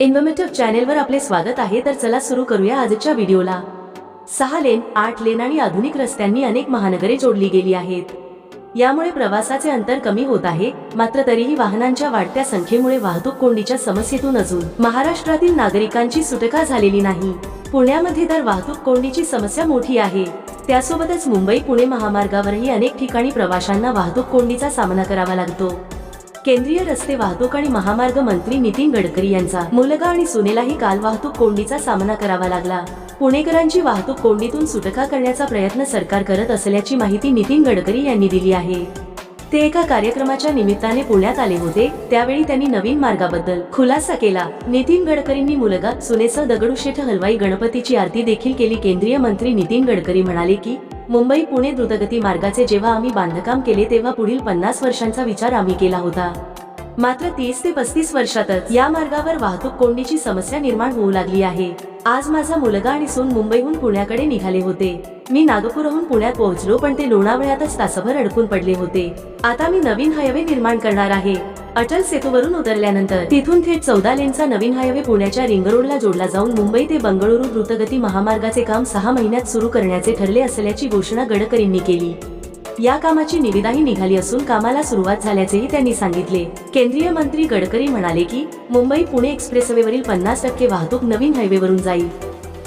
इन्व्हर्मेटिव्ह चॅनेलवर आपले स्वागत आहे तर चला सुरू करूया आजच्या व्हिडिओला. सहा लेन आठ लेन आणि आधुनिक रस्त्यांनी अनेक महानगरे जोडली गेली आहेत. यामुळे प्रवासाचे अंतर कमी होत आहे मात्र तरीही वाहनांच्या वाढत्या संख्येमुळे वाहतूक कोंडीच्या समस्येतून अजून महाराष्ट्रातील नागरिकांची सुटका झालेली नाही. पुण्यामध्ये तर वाहतूक कोंडीची समस्या मोठी आहे. त्यासोबतच मुंबई पुणे महामार्गावरही अनेक ठिकाणी प्रवाशांना वाहतूक कोंडीचा सामना करावा लागतो. केंद्रीय रस्ते वाहतूक आणि महामार्ग मंत्री नितीन गडकरी यांचा मुलगा आणि सुनेलाही काल वाहतूक कोंडीचा सामना करावा लागला. पुणेकरांची वाहतूक कोंडीतून सुटका करण्याचा प्रयत्न सरकार करत असल्याची माहिती नितीन गडकरी यांनी दिली आहे. ते एका कार्यक्रमाच्या निमित्ताने पुण्यात आले होते त्यावेळी त्यांनी नवीन मार्गाबद्दल खुलासा केला. नितीन गडकरींनी मुलगा सुनेसह दगडूशेठ हलवाई गणपतीची आरती देखील केली. केंद्रीय मंत्री नितीन गडकरी म्हणाले की मुंबई पुणे द्रुतगती मार्गाचे जेव्हा आम्ही बांधकाम केले तेव्हा पुढील पन्नास वर्षांचा विचार आम्ही केला होता. मात्र तीस ते पस्तीस वर्षातच या मार्गावर वाहतूक कोंडीची समस्या निर्माण होऊ लागली आहे. आज माझा मुलगा आणि सून मुंबईहून पुण्याकडे निघाले होते. मी नागपूरहून पुण्यात पोहोचलो पण ते लोणावळ्यातच तासभर अडकून पडले होते. आता मी नवीन हायवे निर्माण करणार आहे. अटल सेतूवरून उतरल्यानंतर तिथून थेट चौदा लेनचा नवीन हायवे पुण्याच्या रिंग रोडला जोडला जाऊन मुंबई ते बंगळुरू द्रुतगती महामार्गाचे काम सहा महिन्यात सुरू करण्याचे ठरले असल्याची घोषणा गडकरींनी केली. या कामाची निविदाही निघाली असून कामाला सुरुवात झाल्याचेही त्यांनी सांगितले. केंद्रीय मंत्री गडकरी म्हणाले की मुंबई पुणे एक्सप्रेसवेवरील पन्नास टक्के वाहतूक नवीन हायवेवरून जाईल.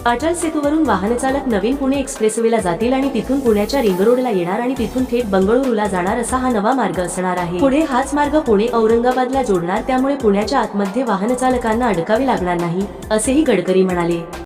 अटल सेतूवरून वाहनचालक नवीन पुणे एक्सप्रेसवेला जातील आणि तिथून पुण्याच्या रिंग रोडला येणार आणि तिथून थेट बंगळुरूला जाणार असा हा नवा मार्ग असणार आहे. पुढे हाच मार्ग पुणे औरंगाबादला जोडणार त्यामुळे पुण्याच्या आतमध्ये वाहनचालकांना अडकावे लागणार नाही असेही गडकरी म्हणाले.